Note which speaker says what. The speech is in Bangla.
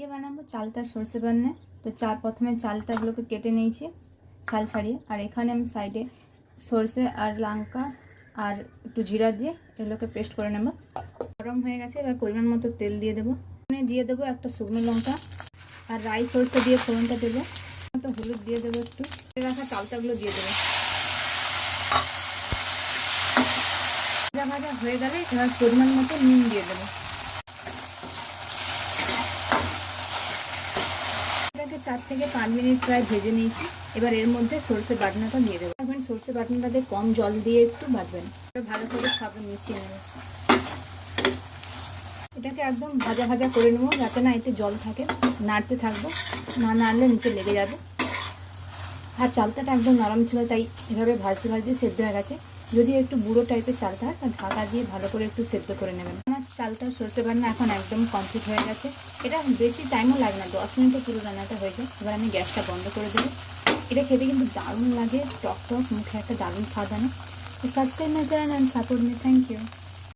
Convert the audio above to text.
Speaker 1: আজকে বানাবো চালতার সর্ষে বান্নে। তো চাল, প্রথমে চালতাগুলোকে কেটে নিয়েছি ছাল ছাড়িয়ে। আর এখানে আমি সাইডে সর্ষে আর লঙ্কা আর একটু জিরা দিয়ে এগুলোকে পেস্ট করে নেব। গরম হয়ে গেছে, এবার পরিমাণ মতো তেল দিয়ে দেবো। দিয়ে দেবো একটা শুকনো লঙ্কা আর রাই সর্ষে দিয়ে ফোড়নটা দেবো। মতো হলুদ দিয়ে দেবো একটু। কেটে রাখা চালতাগুলো দিয়ে দেবো। ভাজা হয়ে গেলে এবার পরিমাণ মতো নুন দিয়ে দেবো। চার থেকে পাঁচ মিনিট প্রায় ভেজে নিয়েছি। এবার এর মধ্যে সর্ষে বাটনাটা দিয়ে দেবো। এখন সর্ষে বাটনাটাতে কম জল দিয়ে একটু বাটবেন। ভালো করে খাবার মিশিয়ে নেব। এটাকে একদম ভাজা ভাজা করে নেব, যাতে না এতে জল থাকে। নাড়তে থাকব। না নাড়লে নিচে লেগে যাবে। আর চালতাটা একদম নরম ছিল, তাই এভাবে ভাজতে ভাজতে সেদ্ধ হয়ে গেছে। যদি একটু বুড়ো টাইপের চাল হয় ঢাকা দিয়ে ভালো করে একটু সেদ্ধ করে নেবেন। আমার চালটা সরষে বান্না এখন একদম কমপ্লিট হয়ে গেছে। এটা বেশি টাইমও লাগে না, দশ মিনিটে পুরো রান্নাটা হয়ে যায়। এবার আমি গ্যাসটা বন্ধ করে দেবো। এটা খেতে কিন্তু দারুণ লাগে টক টক মুখে একটা দারুণ স্বাদ আনে। তো সাবস্ক্রাইব না জানান সাপোর্ট মি থ্যাংক ইউ